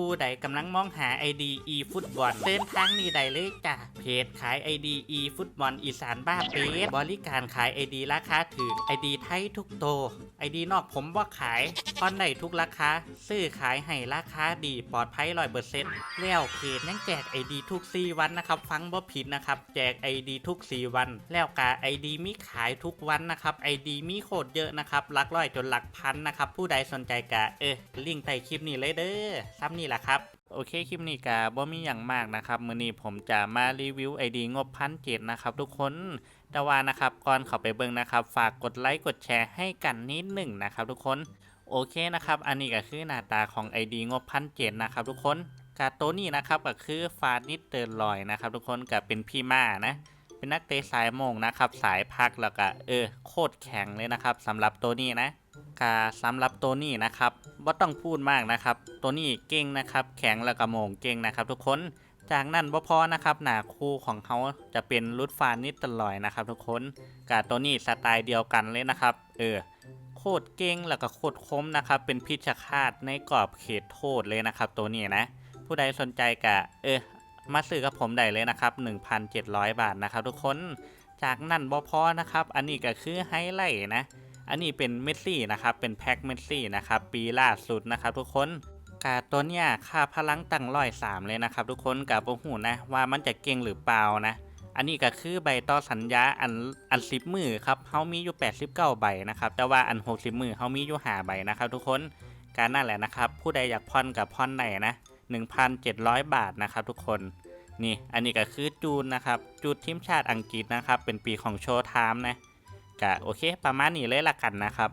ผู้ใดกำลังมองหา ID e ฟุตบอลเดินทางนี้ได้เลยจ้ะเพจขาย ID e ฟุตบอลอีสานบ้าเปดบริการขาย ID ราคาถูก ID ไทยทุกโต ID นอกผมว่าขายพอนได้ทุกราคาซื้อขายให้ราคาดีปลอดภัยร้อยเปอร์เซ็นต์แล้วเพจยังแจก ID ทุก4วันนะครับ ฟังบ่ผิดนะครับ แจก ID ทุก4วัน แล้วกา ID มีขายทุกวันนะครับ ID มีโคตรเยอะนะครับหลักร้อยจนหลักพันนะครับ ผู้ใดสนใจกะเออลิงก์ใต้คลิปนี้เลยเด้อซ้ำนี่แหละครับโอเคคลิปนี้กะบ่มีอย่างมากนะครับมื้อนี้ผมจะมารีวิว ID งบพันเจ็ดนะครับทุกคนแต่ว่านะครับก่อนเข้าไปเบิ่งนะครับ ฝากกดไลค์กดแชร์ให้กันนิดหนึ่งนะครับทุกคนโอเคนะครับ อันนี้ก็คือหน้าตาของ ID งบพันเจ็ดนะครับทุกคนกาตัวนี้นะครับก็คือฟานิสเตอร์ลอยนะครับทุกคนกับเป็นพี่ม่านะเป็นนักเตะสายมงนะครับสายพักแล้วก็เออโคตรแข็งเลยนะครับสำหรับตัวนี้นะ กาสำหรับตัวนี้นะครับบ่ต้องพูดมากนะครับ ตัวนี้เก่งนะครับ แข็งแล้วก็โมงเก่งนะครับ ทุกคนจากนั้นบ่พอนะครับหนาคู่ของเขาจะเป็นรุดฟานิสเตลอยนะครับ ทุกคนกาตัวนี้สไตล์เดียวกันเลยนะครับ เออโคตรเก่งแล้วก็โคตรคมนะครับ เป็นพิชคาตในกรอบเขตโทษเลยนะครับ ตัวนี้นะ ผู้ใดสนใจกะเออมาซื้อกับผมได้เลยนะครับ 1,700 บาทนะครับ ทุกคนจากนั้นบอพอนะครับ อันนี้ก็คือไฮไลท์นะ อันนี้เป็นเมสซี่นะครับ เป็นแพ็คเมสซี่นะครับ ปีล่าสุดนะครับ ทุกคนกาตัวเนี้ยค่าพลังตั้งร้อยสามเลยนะครับ ทุกคนกับโอ้โหนะว่ามันจะเก่งหรือเปล่านะ อันนี้ก็คือใบต่อสัญญาอันอันสิบมือครับเขามีอยู่ 89 ใบนะครับ แต่ว่าอัน 60 มือเขามีอยู่หาใบนะครับ ทุกคนการนั่นแหละนะครับ ผู้ใดอยากผ่อนกับผ่อนไหนนะ 1,700 บาทนะครับ ทุกคนนี่อันนี้ก็คือจูนนะครับจูนทีมชาติอังกฤษนะครับ เป็นปีของโชว์ไทม์นะ กะโอเค ประมาณนี้เลยละกันนะครับ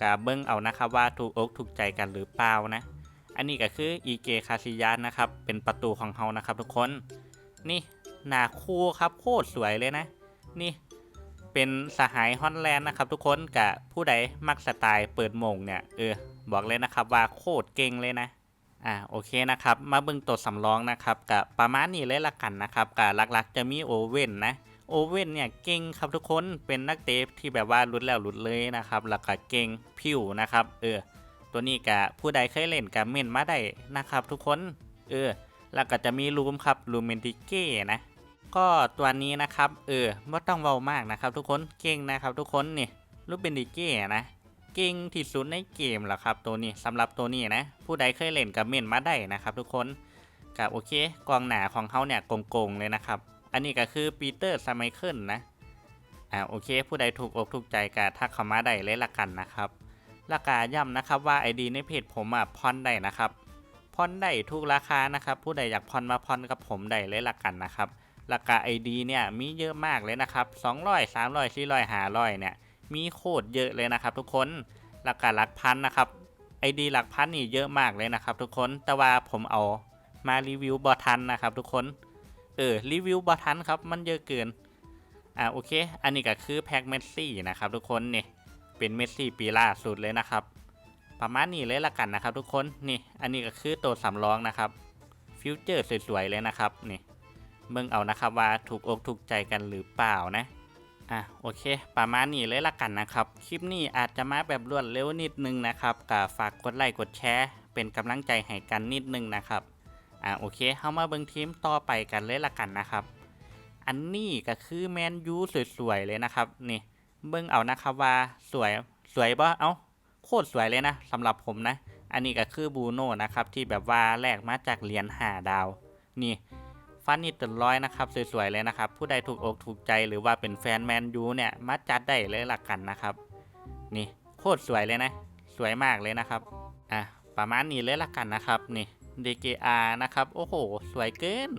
กะเบิ้งเอานะครับว่าถูกอกถูกใจกันหรือเปล่านะ อันนี้ก็คืออีเกคาซิยานะครับ เป็นประตูของเขานะครับ ทุกคน นี่หนาคู่ครับโคตรสวยเลยนะ นี่ เป็นสหายฮอนแลนด์นะครับ ทุกคนกับผู้ใดมักสไตล์เปิดมงเนี่ยเออบอกเลยนะครับว่าโคตรเก่งเลยนะอ่าโอเคนะครับ มาเบิ่งตัวสำรองนะครับกับประมาณนี้เลยละกันนะครับกับหลักๆ จะมีโอเว่นนะ โอเว่นเนี่ยเก่งครับทุกคนเป็นนักเตะที่แบบว่าหลุดแล้วหลุดเลยนะครับแล้วก็เก่งผิวนะครับเออตัวนี้กับผู้ใดเคยเล่นกับเมนมาได้นะครับทุกคนเออแล้วก็จะมีรูมครับรูมเมนติเก้นะก็ตัวนี้นะครับเออไม่ต้องเบามากนะครับ ทุกคนเก่งนะครับทุกคนนี่รูปเบนดิเก้นะเก่งที่สุดในเกมแหละครับตัวนี้สำหรับตัวนี้นะ ผู้ใดเคยเล่นกับเมนมาได้นะครับ ทุกคนกับโอเคกองหนาของเขาเนี่ยโกงๆเลยนะครับ อันนี้ก็คือปีเตอร์สไมเคิลนะ อ่าโอเค ผู้ใดถูกอกถูกใจก็ทักเข้ามาได้เลยละกันนะครับราคาย้ำนะครับว่า ID ในเพจผมอะพอนได้นะครับพอนได้ทุกราคานะครับ ผู้ใดอยากพอนมาพอนกับผมได้เลยละกันนะครับราคา ID เนี่ยมีเยอะมากเลยนะครับ200 300 400 500เนี่ยมีโคตรเยอะเลยนะครับทุกคนราคาหลักพันนะครับ ID หลักพันนี่เยอะมากเลยนะครับทุกคนแต่ว่าผมเอามารีวิวบอทันนะครับทุกคน เออรีวิวบอทันครับมันเยอะเกินอ่าโอเค อันนี้ก็คือแพ็กเมสซี่นะครับทุกคนนี่เป็นเมสซี่ปีล่าสุดเลยนะครับ ประมาณนี้เลยละกันนะครับทุกคนนี่ อันนี้ก็คือตัวสำรองนะครับฟิวเจอร์สวยๆเลยนะครับนี่เบิ่งเอานะครับว่าถูกอกถูกใจกันหรือเปล่านะอะโอเค ประมาณนี้เลยละกันนะครับ คลิปนี้อาจจะมาแบบรวดเร็วนิดนึงนะครับก็ฝากกดไลค์กดแชร์ เป็นกำลังใจให้กันนิดนึงนะครับ อะโอเคเข้ามาเบิ่งทีมต่อไปกันเลยละกันนะครับ อันนี้ก็คือแมนยูสวยๆเลยนะครับนี่เบิ่งเอานะครับว่าสวยสวยป่ะเอ้าโคตรสวยเลยนะสำหรับผมนะ อันนี้ก็คือบูโน่นะครับที่แบบว่าแลกมาจากเหรียญหาดาว นี่ฟันนี่ตึนร้อยนะครับสวยๆเลยนะครับ ผู้ใดถูกอกถูกใจหรือว่าเป็นแฟนแมนยูเนี่ยมาจัดได้เลยละกันนะครับ นี่โคตรสวยเลยนะ สวยมากเลยนะครับอะประมาณนี้เลยละกันนะครับนี่ DKR นะครับ โอ้โห สวยเกิน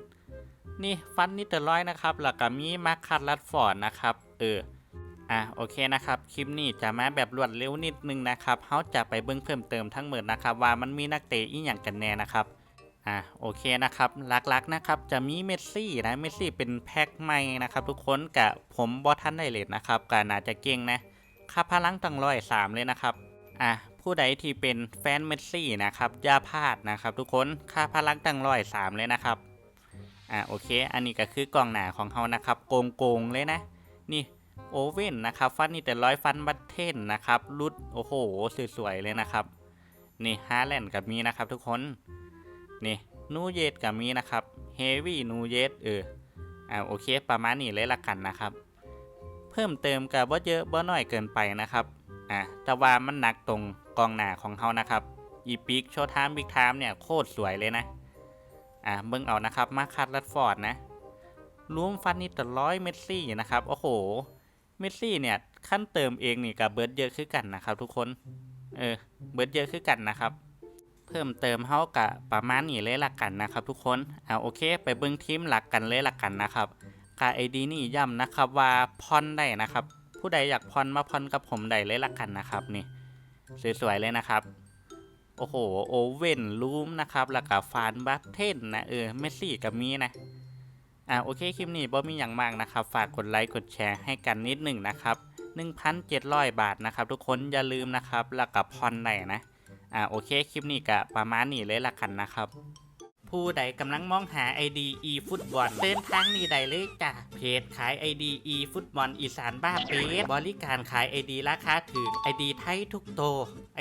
นี่ฟันนี่ตึนร้อยนะครับ แล้วก็มีมาคัตลัดฟอร์ดนะครับ เออ อะ โอเคนะครับ คลิปนี้จะมาแบบรวดเร็วนิดนึงนะครับเขาจะไปเบิ้งเพิ่มเติมทั้งหมดนะครับ ว่ามันมีนักเตะอีหยังกันแน่นะครับอะโอเคนะครับหลักๆนะครับจะมีเมสซี่นะเมสซี่เป็นแพ็คใหม่นะครับทุกคนกับผมบอทันได้เลยนะครับก็น่าจะเก่งนะค่าพลังตั้งร้อยสามเลยนะครับอะ ผู้ใดที่เป็นแฟนเมสซี่นะครับอย่าพลาดนะครับ ทุกคนค่าพลังตั้งร้อยสามเลยนะครับอะโอเค อันนี้ก็คือกองหนาของเขานะครับโกงโกงเลยนะ นี่โอเว่นนะครับฟันนี่แต่ร้อยฟันบัตเทนนะครับรุดโอ้โหสวยๆเลยนะครับนี่ฮาแลนด์กับมีนะครับทุกคนนี่นูเยสกับมีนะครับเฮวี่นูเยสเอออ่าโอเค ประมาณนี้เลยละกันนะครับ เพิ่มเติมกับว่าเยอะบ่น้อยเกินไปนะครับอ่าแต่ว่ามันหนักตรง กองหน้าของเขานะครับ อีพิกโชว์ไทม์บิ๊กไทม์เนี่ยโคตรสวยเลยนะ อ่าเบิ่งเอานะครับ มาคัดรัดฟอร์ดนะรวมฟันนี่ต่ร้อยเมสซี่นะครับ โอ้โห เมสซี่เนี่ยขั้นเติมเองนี่กับเบิร์ดเยอะขึ้นกันนะครับ ทุกคน เออ เบิร์ดเยอะขึ้นกันนะครับ เพิ่มเติมเฮากะประมาณนี้เลยละกันนะครับ ทุกคน เอาโอเค ไปเบิ่งทีมหลักกันเลยละกันนะครับกาไอดีนี่ย้ำนะครับว่าพอนได้นะครับ ผู้ใดอยากพอนมาพอนกับผมได้เลยละกันนะครับนี่ สวยๆ เลยนะครับ โอ้โห โอเว่นลูมนะครับ แล้วก็ฟานบัตเทนนะ เออ เมสซี่กับมีนะ อ่าโอเค คลิปนี้บ่มีอย่างมากนะครับ ฝากกดไลค์ กดแชร์ให้กันนิดหนึ่งนะครับ 1,700 บาทนะครับ ทุกคน อย่าลืมนะครับ แล้วก็พอนไหนนะ อ่าโอเค คลิปนี้ก็ประมาณนี้เลยละกันนะครับ ผู้ใดกำลังมองหา ID e ฟุตบอลเดินทางนี้ได้เลยจ้ะเพจขาย ID e ฟุตบอลอีสานบ้าเป๊ะบริการขาย ID ราคาถึง ID ไทยทุกโต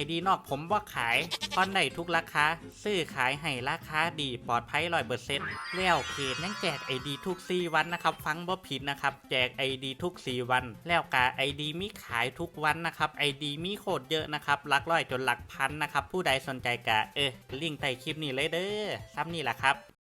ID นอกผมว่าขายพอนได้ทุกราคาซื้อขายให้ราคาดีปลอดภัยร้อยเปอร์เซ็นต์แล้วเพจยังแจก ID ทุก 4 วันนะครับ ฟังบ่ผิดนะครับ แจก ID ทุก 4 วัน แล้วกา ID มีขายทุกวันนะครับ ID มีโคตรเยอะนะครับหลักร้อยจนหลักพันนะครับผู้ใดสนใจกะเออลิงก์ใต้คลิปนี้เลยเด้อซ้ำนี่แหละครับ